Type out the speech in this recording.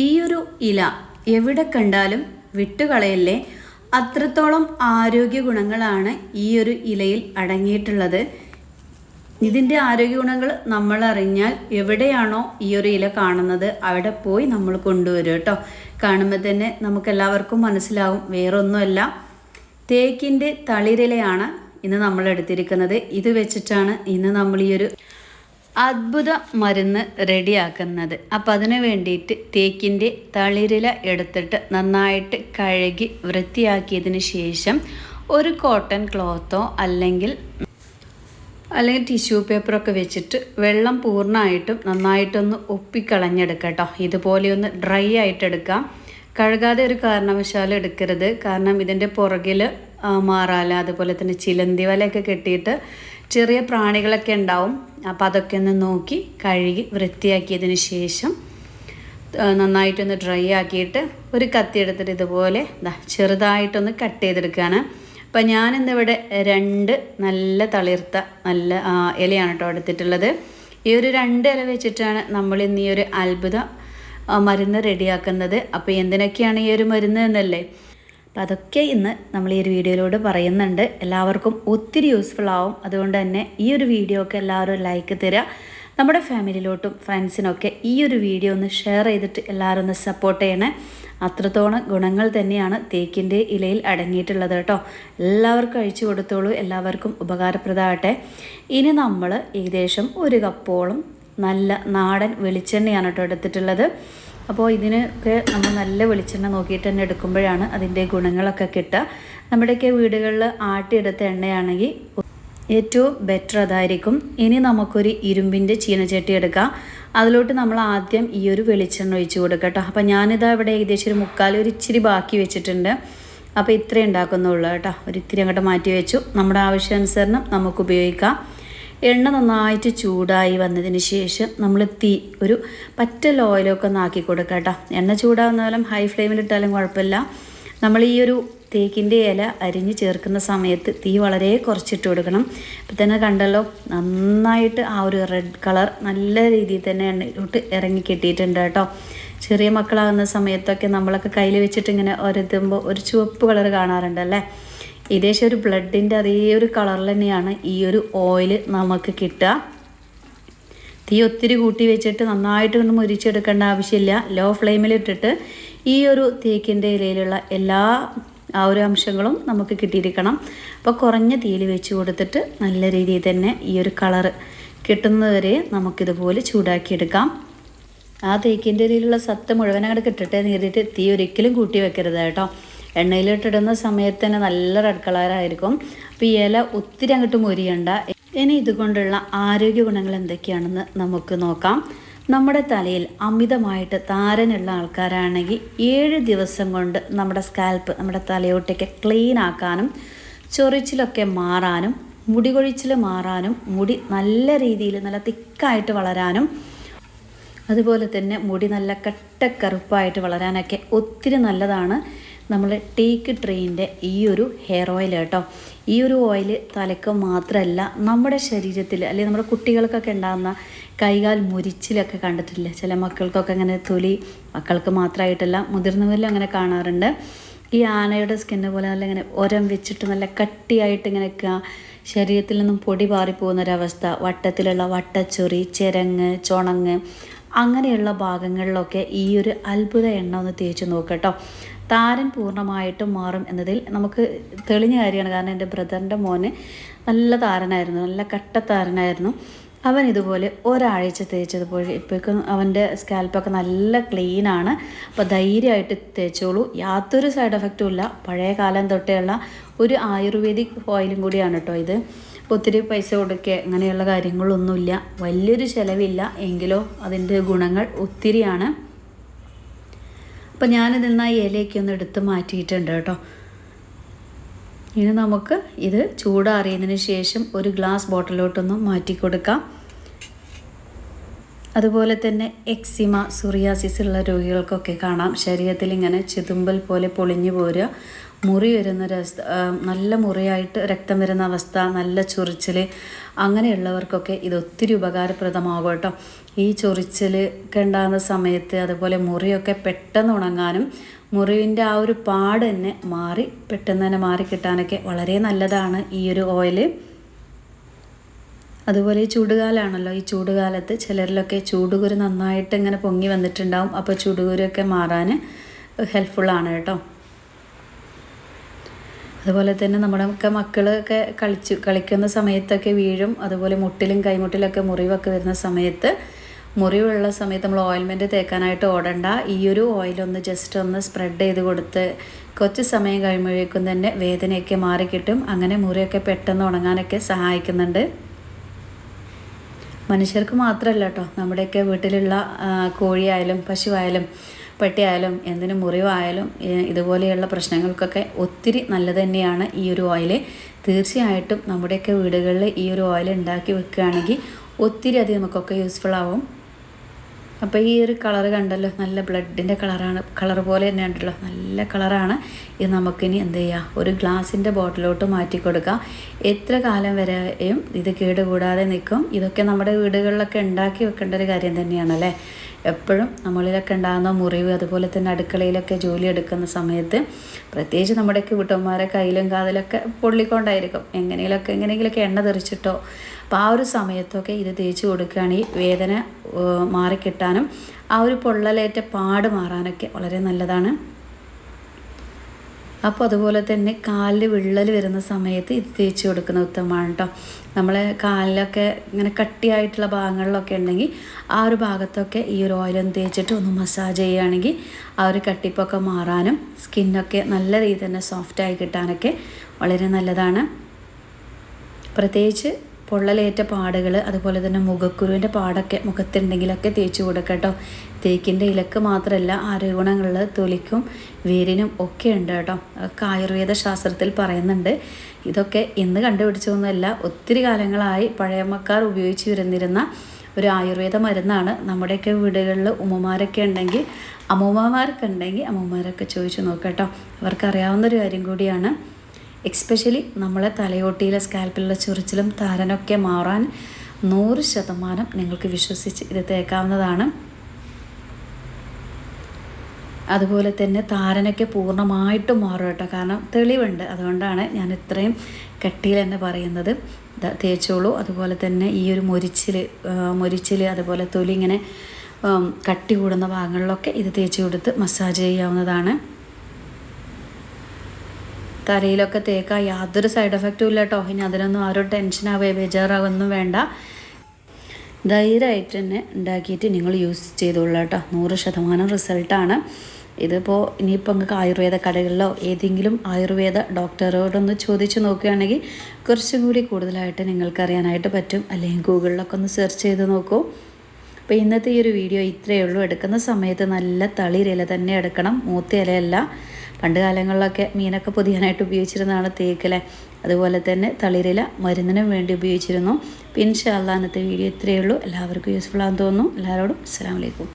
ഈ ഒരു ഇല എവിടെ കണ്ടാലും വിട്ടുകളയല്ലേ? അത്രത്തോളം ആരോഗ്യ ഗുണങ്ങളാണ് ഈ ഒരു ഇലയിൽ അടങ്ങിയിട്ടുള്ളത്. ഇതിന്റെ ആരോഗ്യ ഗുണങ്ങൾ നമ്മൾ അറിഞ്ഞാൽ എവിടെയാണോ ഈ ഒരു ഇല കാണുന്നത് അവിടെ പോയി നമ്മൾ കൊണ്ടുവരും കേട്ടോ. കാണുമ്പോൾ തന്നെ നമുക്കെല്ലാവർക്കും മനസ്സിലാവും വേറൊന്നുമല്ല. തേക്കിന്റെ തളിരിലയാണ് ഇന്ന് നമ്മൾ എടുത്തിരിക്കുന്നത്. ഇത് വെച്ചിട്ടാണ് ഇന്ന് നമ്മൾ ഈ ഒരു അത്ഭുത മരുന്ന് റെഡിയാക്കുന്നത്. അപ്പം അതിന് വേണ്ടിയിട്ട് തേക്കിന്റെ തളിരില എടുത്തിട്ട് നന്നായിട്ട് കഴുകി വൃത്തിയാക്കിയതിന് ശേഷം ഒരു കോട്ടൺ ക്ലോത്തോ അല്ലെങ്കിൽ അല്ലെങ്കിൽ ടിഷ്യൂ പേപ്പറൊക്കെ വെച്ചിട്ട് വെള്ളം പൂർണമായിട്ടും നന്നായിട്ടൊന്ന് ഒപ്പിക്കളഞ്ഞെടുക്കട്ടോ ഇതുപോലെയൊന്ന് ഡ്രൈ ആയിട്ടെടുക്കാം. കഴുകാതെ ഒരു കാരണവശാലും എടുക്കരുത്. കാരണം ഇതിന്റെ പുറകിൽ മാറാല അതുപോലെ തന്നെ ചിലന്തി വലയൊക്കെ കെട്ടിയിട്ട് ചെറിയ പ്രാണികളൊക്കെ ഉണ്ടാവും. അപ്പോൾ അതൊക്കെ ഒന്ന് നോക്കി കഴുകി വൃത്തിയാക്കിയതിന് ശേഷം നന്നായിട്ടൊന്ന് ഡ്രൈ ആക്കിയിട്ട് ഒരു കത്തി എടുത്തിട്ട് ഇതുപോലെ ചെറുതായിട്ടൊന്ന് കട്ട് ചെയ്തെടുക്കുകയാണ്. അപ്പം ഞാനിന്നിവിടെ രണ്ട് നല്ല തളിർത്ത നല്ല ഇലയാണ് കേട്ടോ എടുത്തിട്ടുള്ളത്. ഈ ഒരു രണ്ട് ഇല വെച്ചിട്ടാണ് നമ്മൾ ഇന്ന് ഈ ഒരു അത്ഭുത മരുന്ന് റെഡിയാക്കുന്നത്. അപ്പോൾ എന്തിനൊക്കെയാണ് ഈ ഒരു മരുന്ന് എന്നല്ലേ? അപ്പം അതൊക്കെ ഇന്ന് നമ്മൾ ഈ ഒരു വീഡിയോയിലൂടെ പറയുന്നുണ്ട്. എല്ലാവർക്കും ഒത്തിരി യൂസ്ഫുൾ ആവും. അതുകൊണ്ട് തന്നെ ഈ ഒരു വീഡിയോ ഒക്കെ എല്ലാവരും ലൈക്ക് തരിക നമ്മുടെ ഫാമിലിയിലോട്ടും ഫ്രണ്ട്സിനൊക്കെ ഈ ഒരു വീഡിയോ ഒന്ന് ഷെയർ ചെയ്തിട്ട് എല്ലാവരും ഒന്ന് സപ്പോർട്ട് ചെയ്യണേ. അത്രത്തോളം ഗുണങ്ങൾ തന്നെയാണ് തേക്കിന്റെ ഇലയിൽ അടങ്ങിയിട്ടുള്ളത് കേട്ടോ. എല്ലാവർക്കും കഴിച്ചു കൊടുത്തോളൂ. എല്ലാവർക്കും ഉപകാരപ്രദമാകട്ടെ. ഇനി നമ്മൾ ഏകദേശം ഒരു കപ്പോളം നല്ല നാടൻ വെളിച്ചെണ്ണയാണ് കേട്ടോ എടുത്തിട്ടുള്ളത്. അപ്പോൾ ഇതിനൊക്കെ നമ്മൾ നല്ല വെളിച്ചെണ്ണ നോക്കിയിട്ട് തന്നെ എടുക്കുമ്പോഴാണ് അതിന്റെ ഗുണങ്ങളൊക്കെ കിട്ടുക. നമ്മുടെയൊക്കെ വീടുകളിൽ ആട്ടിയെടുത്ത എണ്ണയാണെങ്കിൽ ഏറ്റവും ബെറ്റർ അതായിരിക്കും. ഇനി നമുക്കൊരു ഇരുമ്പിന്റെ ചീനച്ചട്ടി എടുക്കാം. അതിലോട്ട് നമ്മൾ ആദ്യം ഈ ഒരു വെളിച്ചെണ്ണ ഒഴിച്ച് കൊടുക്കാം കേട്ടോ. അപ്പോൾ ഞാനിതാ ഇവിടെ ഏകദേശം ഒരു മുക്കാൽ ഒരു ഇച്ചിരി ബാക്കി വെച്ചിട്ടുണ്ട്. അപ്പോൾ ഇത്രയും ഉണ്ടാക്കുന്നുള്ളൂ കേട്ടോ. ഒരു ഇത്തിരി അങ്ങോട്ട് മാറ്റി വെച്ചു. നമ്മുടെ ആവശ്യാനുസരണം നമുക്ക് ഉപയോഗിക്കാം. എണ്ണ നന്നായിട്ട് ചൂടായി വന്നതിന് ശേഷം നമ്മൾ തീ ഒരു പറ്റ ലോയിലൊക്കെ ഒന്ന് ആക്കി കൊടുക്കാം കേട്ടോ. എണ്ണ ചൂടാവുന്നാലും ഹൈ ഫ്ലെയിമിലിട്ടാലും കുഴപ്പമില്ല. നമ്മൾ ഈ ഒരു തേക്കിന്റെ ഇല അരിഞ്ഞ് ചേർക്കുന്ന സമയത്ത് തീ വളരെ കുറച്ചിട്ട് കൊടുക്കണം. ഇപ്പം തന്നെ കണ്ടല്ലോ നന്നായിട്ട് ആ ഒരു റെഡ് കളർ നല്ല രീതിയിൽ തന്നെ എണ്ണയിലോട്ട് ഇറങ്ങി കിട്ടിയിട്ടുണ്ട് കേട്ടോ. ചെറിയ മക്കളാകുന്ന സമയത്തൊക്കെ നമ്മളൊക്കെ കയ്യിൽ വെച്ചിട്ട് ഇങ്ങനെ ഒരത്തുമ്പോൾ ഒരു ചുവപ്പ് കളർ കാണാറുണ്ടല്ലേ? ഏകദേശം ഒരു ബ്ലഡിന്റെ അതേ ഒരു കളറിൽ തന്നെയാണ് ഈ ഒരു ഓയിൽ നമുക്ക് കിട്ടുക. തീ ഒത്തിരി കൂട്ടി വെച്ചിട്ട് നന്നായിട്ട് കൊണ്ട് മുരിച്ചെടുക്കേണ്ട ആവശ്യമില്ല. ലോ ഫ്ലെയിമിലിട്ടിട്ട് ഈ ഒരു തേക്കിന്റെ ഇലയിലുള്ള എല്ലാ ആ ഒരു അംശങ്ങളും നമുക്ക് കിട്ടിയിരിക്കണം. അപ്പോൾ കുറഞ്ഞ തീയിൽ വെച്ച് കൊടുത്തിട്ട് നല്ല രീതിയിൽ തന്നെ ഈ ഒരു കളറ് കിട്ടുന്നതുവരെ നമുക്കിതുപോലെ ചൂടാക്കിയെടുക്കാം. ആ തേക്കിന്റെ ഇലയിലുള്ള സത്ത് മുഴുവൻ അങ്ങോട്ട് കിട്ടട്ടെ നേരിട്ട് തീ ഒരിക്കലും കൂട്ടി വെക്കരുത് കേട്ടോ. എണ്ണയിലിട്ടിടുന്ന സമയത്ത് തന്നെ നല്ല റെഡ് കളറായിരിക്കും അപ്പോൾ ഈ ഇല ഒത്തിരി അങ്ങോട്ട് മുരിയണ്ട. ഇനി ഇതുകൊണ്ടുള്ള ആരോഗ്യ ഗുണങ്ങൾ എന്തൊക്കെയാണെന്ന് നമുക്ക് നോക്കാം. നമ്മുടെ തലയിൽ അമിതമായിട്ട് താരനുള്ള ആൾക്കാരാണെങ്കിൽ ഏഴ് ദിവസം കൊണ്ട് നമ്മുടെ സ്കാൽപ്പ് നമ്മുടെ തലയോട്ടൊക്കെ ക്ലീൻ ആക്കാനും ചൊറിച്ചിലൊക്കെ മാറാനും മുടി കൊഴിച്ചിൽ മാറാനും മുടി നല്ല രീതിയിൽ നല്ല തിക്കായിട്ട് വളരാനും അതുപോലെ തന്നെ മുടി നല്ല കട്ടക്കറുപ്പായിട്ട് വളരാനൊക്കെ ഒത്തിരി നല്ലതാണ്. നമ്മൾ ടേക്ക് ട്രെയിന്റെ ഈ ഒരു ഹെയർ ഓയിൽ കേട്ടോ. ഈ ഒരു ഓയിൽ തലക്ക് മാത്രമല്ല നമ്മുടെ ശരീരത്തിൽ അല്ലെങ്കിൽ നമ്മുടെ കുട്ടികൾക്കൊക്കെ ഉണ്ടാകുന്ന കൈകാൽ മുരിച്ചിലൊക്കെ കണ്ടിട്ടില്ല? ചില മക്കൾക്കൊക്കെ അങ്ങനെ തൊലി മക്കൾക്ക് മാത്രമായിട്ടല്ല മുതിർന്നവരിലും അങ്ങനെ കാണാറുണ്ട്. ഈ ആനയുടെ സ്കിന്ന് പോലെ നല്ല ഇങ്ങനെ ഒരം വെച്ചിട്ട് നല്ല കട്ടിയായിട്ട് ഇങ്ങനെ ശരീരത്തിൽ നിന്നും പൊടി പാറിപ്പോകുന്ന ഒരവസ്ഥ. വട്ടത്തിലുള്ള വട്ടച്ചൊറി ചിരങ്ങ് ചുണങ്ങ് അങ്ങനെയുള്ള ഭാഗങ്ങളിലൊക്കെ ഈ ഒരു അത്ഭുത എണ്ണ ഒന്ന് തേച്ച് നോക്കട്ടോ താരൻ പൂർണമായിട്ടും മാറും എന്നതിൽ നമുക്ക് തെളിഞ്ഞ കാര്യമാണ്. കാരണം എന്റെ ബ്രദറിന്റെ മോന് നല്ല താരനായിരുന്നു. നല്ല കട്ട താരനായിരുന്നു. അവൻ ഇതുപോലെ ഒരാഴ്ച തേച്ചതുപോലെ ഇപ്പോഴേക്കും അവന്റെ സ്കാൽപ്പൊക്കെ നല്ല ക്ലീനാണ് അപ്പോൾ ധൈര്യമായിട്ട് തേച്ചോളൂ. യാതൊരു സൈഡ് എഫക്റ്റും ഇല്ല. പഴയ കാലം തൊട്ടേയുള്ള ഒരു ആയുർവേദിക് ഓയിലും കൂടിയാണ് കേട്ടോ ഇത്. ഒത്തിരി പൈസ കൊടുക്കുക അങ്ങനെയുള്ള കാര്യങ്ങളൊന്നുമില്ല. വലിയൊരു ചിലവില്ല. എങ്കിലോ അതിന്റെ ഗുണങ്ങൾ ഒത്തിരിയാണ്. അപ്പം ഞാനിതിൽ നിന്ന് ആ ഇലയൊക്കെ ഒന്ന് എടുത്ത് മാറ്റിയിട്ടുണ്ട് കേട്ടോ. ഇനി നമുക്ക് ഇത് ചൂടാറിയതിന് ശേഷം ഒരു ഗ്ലാസ് ബോട്ടിലോട്ടൊന്ന് മാറ്റി കൊടുക്കാം അതുപോലെ തന്നെ എക്സിമ സുറിയാസിസ് ഉള്ള രോഗികൾക്കൊക്കെ കാണാം. ശരീരത്തിൽ ഇങ്ങനെ ചെതുമ്പൽ പോലെ പൊളിഞ്ഞു പോരുക. മുറി വരുന്ന നല്ല മുറിയായിട്ട് രക്തം വരുന്ന അവസ്ഥ നല്ല ചൊറിച്ചിൽ അങ്ങനെയുള്ളവർക്കൊക്കെ ഇത് ഒത്തിരി ഉപകാരപ്രദമാകും കേട്ടോ. ഈ ചൊറിച്ചിൽ ഒക്കെ ഉണ്ടാകുന്ന സമയത്ത് അതുപോലെ മുറിയൊക്കെ പെട്ടെന്ന് ഉണങ്ങാനും മുറിവിന്റെ ആ ഒരു പാട് തന്നെ മാറി പെട്ടെന്ന് തന്നെ മാറി കിട്ടാനൊക്കെ വളരെ നല്ലതാണ് ഈ ഒരു ഓയിൽ അതുപോലെ ഈ ചൂടുകാലമാണല്ലോ ഈ ചൂടുകാലത്ത് ചിലരിലൊക്കെ ചൂടുകുരു നന്നായിട്ട് ഇങ്ങനെ പൊങ്ങി വന്നിട്ടുണ്ടാവും. അപ്പോൾ ചൂടുകുരൊക്കെ മാറാൻ ഹെൽപ്ഫുള്ളാണ് കേട്ടോ. അതുപോലെ തന്നെ നമ്മുടെ ഒക്കെ മക്കളൊക്കെ കളിച്ചു കളിക്കുന്ന സമയത്തൊക്കെ വീഴും. അതുപോലെ മുട്ടിലും കൈമുട്ടിലൊക്കെ മുറിവൊക്കെ വരുന്ന സമയത്ത് മുറിവുള്ള സമയത്ത് നമ്മൾ ഓയിൽമെന്റ് തേക്കാനായിട്ട് ഓടണ്ട. ഈ ഒരു ഓയിലൊന്ന് ജസ്റ്റ് ഒന്ന് സ്പ്രെഡ് ചെയ്ത് കൊടുത്ത് കുറച്ച് സമയം കഴിയുമ്പോഴേക്കും തന്നെ വേദനയൊക്കെ മാറിക്കിട്ടും അങ്ങനെ മുറിയൊക്കെ പെട്ടെന്ന് ഉണങ്ങാനൊക്കെ സഹായിക്കുന്നുണ്ട്. മനുഷ്യർക്ക് മാത്രമല്ല കേട്ടോ നമ്മുടെയൊക്കെ വീട്ടിലുള്ള കോഴിയായാലും പശുവായാലും പട്ടിയായാലും എന്തിനു മുറിവായാലും ഇതുപോലെയുള്ള പ്രശ്നങ്ങൾക്കൊക്കെ ഒത്തിരി നല്ലത് തന്നെയാണ് ഈ ഒരു ഓയിൽ തീർച്ചയായിട്ടും നമ്മുടെയൊക്കെ വീടുകളിൽ ഈ ഒരു ഓയിൽ ഉണ്ടാക്കി വെക്കുകയാണെങ്കിൽ ഒത്തിരി അധികം നമുക്കൊക്കെ യൂസ്ഫുൾ ആവും. അപ്പോൾ ഈ ഒരു കളർ കണ്ടല്ലോ നല്ല ബ്ലഡിന്റെ കളറാണ് കളർ പോലെ തന്നെ ഉണ്ടല്ലോ നല്ല കളറാണ് ഇത് നമുക്കിനി എന്ത് ചെയ്യുക ഒരു ഗ്ലാസിന്റെ ബോട്ടിലോട്ട് മാറ്റി കൊടുക്കുക എത്ര കാലം വരെയും ഇത് കേടുകൂടാതെ നിൽക്കും. ഇതൊക്കെ നമ്മുടെ വീടുകളിലൊക്കെ ഉണ്ടാക്കി വെക്കേണ്ട ഒരു കാര്യം തന്നെയാണല്ലേ? എപ്പോഴും നമ്മളിലൊക്കെ ഉണ്ടാകുന്ന മുറിവ് അതുപോലെ തന്നെ അടുക്കളയിലൊക്കെ ജോലി എടുക്കുന്ന സമയത്ത് പ്രത്യേകിച്ച് നമ്മുടെ വീട്ടന്മാരെ കയ്യിലും കാതിലൊക്കെ പൊള്ളിക്കൊണ്ടായിരിക്കും. എങ്ങനെയൊക്കെ എങ്ങനെയെങ്കിലുമൊക്കെ എണ്ണ തെറിച്ചിട്ടോ അപ്പോൾ ആ ഒരു സമയത്തൊക്കെ ഇത് തേച്ച് കൊടുക്കുകയാണെങ്കിൽ വേദന മാറിക്കിട്ടാനും ആ ഒരു പൊള്ളലേറ്റ പാട് മാറാനൊക്കെ വളരെ നല്ലതാണ്. അപ്പോൾ അതുപോലെ തന്നെ കാലിൽ വിള്ളൽ വരുന്ന സമയത്ത് ഇത് തേച്ച് കൊടുക്കുന്ന ഉത്തമമാണ് കേട്ടോ നമ്മളെ കാലിലൊക്കെ ഇങ്ങനെ കട്ടിയായിട്ടുള്ള ഭാഗങ്ങളിലൊക്കെ ഉണ്ടെങ്കിൽ ആ ഒരു ഭാഗത്തൊക്കെ ഈ ഒരു ഓയിലൊന്ന് തേച്ചിട്ട് ഒന്ന് മസാജ് ചെയ്യുകയാണെങ്കിൽ ആ ഒരു കട്ടിപ്പൊക്കെ മാറാനും സ്കിന്നൊക്കെ നല്ല രീതിയിൽ തന്നെ സോഫ്റ്റായി കിട്ടാനൊക്കെ വളരെ നല്ലതാണ്. പ്രത്യേകിച്ച് പൊള്ളലേറ്റ പാടുകൾ അതുപോലെ തന്നെ മുഖക്കുരുവിന്റെ പാടൊക്കെ മുഖത്തുണ്ടെങ്കിലൊക്കെ തേച്ച് കൊടുക്കട്ടോ. തേക്കിന്റെ ഇലക്ക് മാത്രമല്ല ആരോഗ്യഗുണങ്ങളിൽ തൊലിക്കും വേരിനും ഒക്കെ ഉണ്ട് കേട്ടോ. അതൊക്കെ ആയുർവേദ ശാസ്ത്രത്തിൽ പറയുന്നുണ്ട്. ഇതൊക്കെ ഇന്ന് കണ്ടുപിടിച്ചതൊന്നുമല്ല ഒത്തിരി കാലങ്ങളായി പഴയമ്മക്കാർ ഉപയോഗിച്ച് വരുന്നിരുന്ന ഒരു ആയുർവേദ മരുന്നാണ്. നമ്മുടെയൊക്കെ വീടുകളിൽ ഉമ്മമാരൊക്കെ ഉണ്ടെങ്കിൽ അമ്മൂമ്മമാർക്കുണ്ടെങ്കിൽ അമ്മൂമ്മമാരൊക്കെ ചോദിച്ചു നോക്കട്ടോ അവർക്കറിയാവുന്ന ഒരു കാര്യം കൂടിയാണ് എക്സ്പെഷ്യലി നമ്മളെ തലയോട്ടിയിലെ സ്കാൽപ്പിലുള്ള ചൊറിച്ചിലും താരനൊക്കെ മാറാൻ നൂറ് ശതമാനം നിങ്ങൾക്ക് വിശ്വസിച്ച് ഇത് തേക്കാവുന്നതാണ്. അതുപോലെ തന്നെ താരനൊക്കെ പൂർണമായിട്ടും മാറും കേട്ടോ. കാരണം തെളിവുണ്ട്. അതുകൊണ്ടാണ് ഞാൻ ഇത്രയും കട്ടിയിൽ തന്നെ പറയുന്നത്. തേച്ചോളൂ. അതുപോലെ തന്നെ ഈ ഒരു മൊരിച്ചിൽ മൊരിച്ചിൽ അതുപോലെ തൊലി ഇങ്ങനെ കട്ടി കൂടുന്ന ഭാഗങ്ങളിലൊക്കെ ഇത് തേച്ച് കൊടുത്ത് മസാജ് ചെയ്യാവുന്നതാണ്. തലയിലൊക്കെ തേക്കാൻ യാതൊരു സൈഡ് എഫക്റ്റും ഇല്ല കേട്ടോ ഇനി അതിനൊന്നും ആരും ബേജാറാവുക ബേജാറാവൊന്നും വേണ്ട. ധൈര്യമായിട്ട് തന്നെ ഉണ്ടാക്കിയിട്ട് നിങ്ങൾ യൂസ് ചെയ്തോളൂ കേട്ടോ നൂറ് ശതമാനം റിസൾട്ടാണ് ഇതിപ്പോൾ ഇനിയിപ്പോൾ നിങ്ങൾക്ക് ആയുർവേദ കടകളിലോ ഏതെങ്കിലും ആയുർവേദ ഡോക്ടറോടൊന്ന് ചോദിച്ച് നോക്കുകയാണെങ്കിൽ കുറച്ചും കൂടി കൂടുതലായിട്ട് നിങ്ങൾക്ക് അറിയാനായിട്ട് പറ്റും. അല്ലെങ്കിൽ ഗൂഗിളിലൊക്കെ ഒന്ന് സെർച്ച് ചെയ്ത് നോക്കൂ. അപ്പോൾ ഇന്നത്തെ ഈ ഒരു വീഡിയോ ഇത്രയേ ഉള്ളൂ. എടുക്കുന്ന സമയത്ത് നല്ല തളിരില തന്നെ എടുക്കണം. മൂത്ത ഇലയല്ല. പണ്ട് കാലങ്ങളിലൊക്കെ മീനൊക്കെ പൊതിയാനായിട്ട് ഉപയോഗിച്ചിരുന്നതാണ് തേക്കലെ. അതുപോലെ തന്നെ തളിരില മരുന്നിനും വേണ്ടി ഉപയോഗിച്ചിരുന്നു. പിന്നെ അന്നത്തെ വീഡിയോ ഇത്രയേ ഉള്ളൂ. എല്ലാവർക്കും യൂസ്ഫുൾ ആണെന്ന് തോന്നുന്നു. എല്ലാവരോടും അസ്സാം വലൈക്കും